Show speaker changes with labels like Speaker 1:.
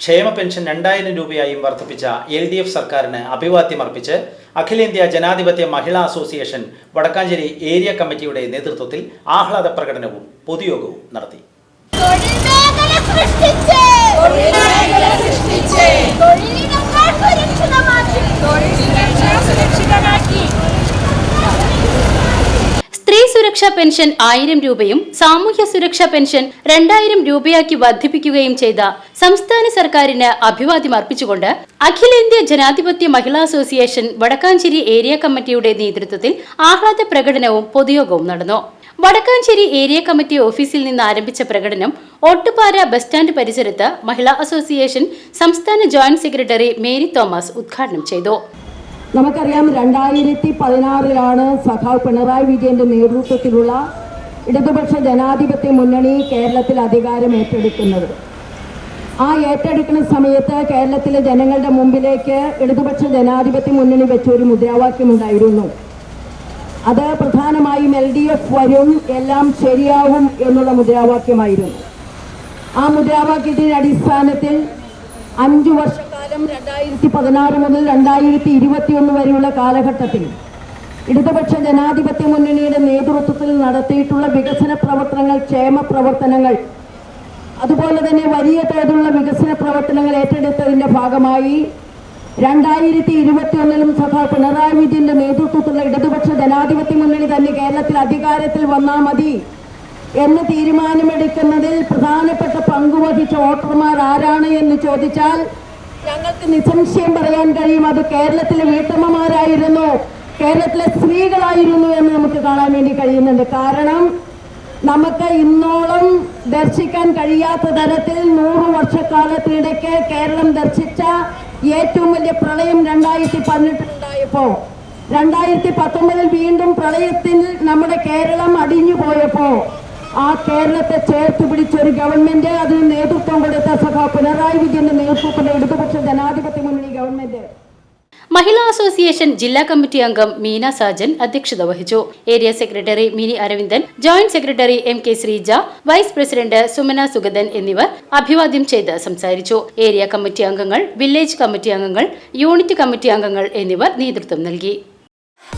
Speaker 1: ക്ഷേമ പെൻഷൻ രണ്ടായിരം രൂപയായും വർദ്ധിപ്പിച്ച എൽ ഡി എഫ് സർക്കാരിന് അഭിവാദ്യം അർപ്പിച്ച് അഖിലേന്ത്യാ ജനാധിപത്യ മഹിളാ അസോസിയേഷൻ വടക്കാഞ്ചേരി ഏരിയ കമ്മിറ്റിയുടെ നേതൃത്വത്തിൽ ആഹ്ലാദ പ്രകടനവും പൊതുയോഗവും നടത്തി.
Speaker 2: സുരക്ഷാ പെൻഷൻ ആയിരം രൂപയും സാമൂഹ്യ സുരക്ഷാ പെൻഷൻ രണ്ടായിരം രൂപയാക്കി വർദ്ധിപ്പിക്കുകയും ചെയ്ത സംസ്ഥാന സർക്കാരിന് അഭിവാദ്യം അർപ്പിച്ചുകൊണ്ട് അഖിലേന്ത്യാ ജനാധിപത്യ മഹിളാ അസോസിയേഷൻ വടക്കാഞ്ചേരി ഏരിയ കമ്മിറ്റിയുടെ നേതൃത്വത്തിൽ ആഹ്ലാദ പ്രകടനവും പൊതുയോഗവും നടന്നു. വടക്കാഞ്ചേരി ഏരിയ കമ്മിറ്റി ഓഫീസിൽ നിന്ന് ആരംഭിച്ച പ്രകടനം ഓട്ടുപാറ ബസ് സ്റ്റാൻഡ് പരിസരത്ത് മഹിളാ അസോസിയേഷൻ സംസ്ഥാന ജോയിന്റ് സെക്രട്ടറി മേരി തോമസ് ഉദ്ഘാടനം ചെയ്തു.
Speaker 3: നമുക്കറിയാം രണ്ടായിരത്തി പതിനാറിലാണ് സഖാവ് പിണറായി വിജയന്റെ നേതൃത്വത്തിലുള്ള ഇടതുപക്ഷ ജനാധിപത്യ മുന്നണി കേരളത്തിൽ അധികാരം ഏറ്റെടുക്കുന്നത്. ആ ഏറ്റെടുക്കുന്ന സമയത്ത് കേരളത്തിലെ ജനങ്ങളുടെ മുമ്പിലേക്ക് ഇടതുപക്ഷ ജനാധിപത്യ മുന്നണി വെച്ച ഒരു മുദ്രാവാക്യമുണ്ടായിരുന്നു അത് പ്രധാനമായും എൽ ഡി എഫ് വരും എല്ലാം ശരിയാവും എന്നുള്ള മുദ്രാവാക്യമായിരുന്നു. ആ മുദ്രാവാക്യത്തിന്റെ അടിസ്ഥാനത്തിൽ അഞ്ചു വർഷക്കാലം രണ്ടായിരത്തി പതിനാറ് മുതൽ രണ്ടായിരത്തി ഇരുപത്തിയൊന്ന് വരെയുള്ള കാലഘട്ടത്തിൽ ഇടതുപക്ഷ ജനാധിപത്യ മുന്നണിയുടെ നേതൃത്വത്തിൽ നടത്തിയിട്ടുള്ള വികസന പ്രവർത്തനങ്ങൾ ക്ഷേമ പ്രവർത്തനങ്ങൾ അതുപോലെ തന്നെ വലിയ തോതിലുള്ള വികസന പ്രവർത്തനങ്ങൾ ഏറ്റെടുത്തതിന്റെ ഭാഗമായി രണ്ടായിരത്തി ഇരുപത്തി ഒന്നിലും സഭ പിണറായി വിജയന്റെ നേതൃത്വത്തിലുള്ള ഇടതുപക്ഷ ജനാധിപത്യ മുന്നണി തന്നെ കേരളത്തിൽ അധികാരത്തിൽ വന്നാൽ മതി എന്ന് തീരുമാനമെടുക്കുന്നതിൽ പ്രധാനപ്പെട്ട പങ്കുവഹിച്ച വോട്ടർമാർ ആരാണ് എന്ന് ചോദിച്ചാൽ ഞങ്ങൾക്ക് നിസംശയം പറയാൻ കഴിയും. അത് കേരളത്തിലെ വീട്ടമ്മമാരായിരുന്നു. കേരളത്തിലെ സ്ത്രീകളായിരുന്നു എന്ന് നമുക്ക് കാണാൻ വേണ്ടി കഴിയുന്നുണ്ട്. കാരണം നമുക്ക് ഇന്നോളം ദർശിക്കാൻ കഴിയാത്ത തരത്തിൽ നൂറ് വർഷക്കാലത്തിനിടയ്ക്ക് കേരളം ദർശിച്ച ഏറ്റവും വലിയ പ്രളയം രണ്ടായിരത്തി പതിനെട്ടിലുണ്ടായപ്പോ രണ്ടായിരത്തി പത്തൊമ്പതിൽ വീണ്ടും പ്രളയത്തിൽ നമ്മുടെ കേരളം അടിഞ്ഞു പോയപ്പോ ആ കേരളത്തെ ചേർത്ത് പിടിച്ച ഒരു ഗവൺമെന്റ് അതിന് നേതൃത്വം കൊടുത്ത സഭ പിണറായി വിജയന്റെ നേതൃത്വത്തിൽ ഗവൺമെന്റ്
Speaker 2: മഹിളാ അസോസിയേഷൻ ജില്ലാ കമ്മിറ്റി അംഗം മീന സാജൻ അധ്യക്ഷത വഹിച്ചു. Area secretary Mini Aravindan joint secretary M K Sreeja vice president Sumana Sugathan എന്നിവർ അഭിവാദ്യം ചെയ്ത് സംസാരിച്ചു. ഏരിയ കമ്മിറ്റി അംഗങ്ങൾ വില്ലേജ് കമ്മിറ്റി അംഗങ്ങൾ യൂണിറ്റ് കമ്മിറ്റി അംഗങ്ങൾ എന്നിവർ നേതൃത്വം നൽകി.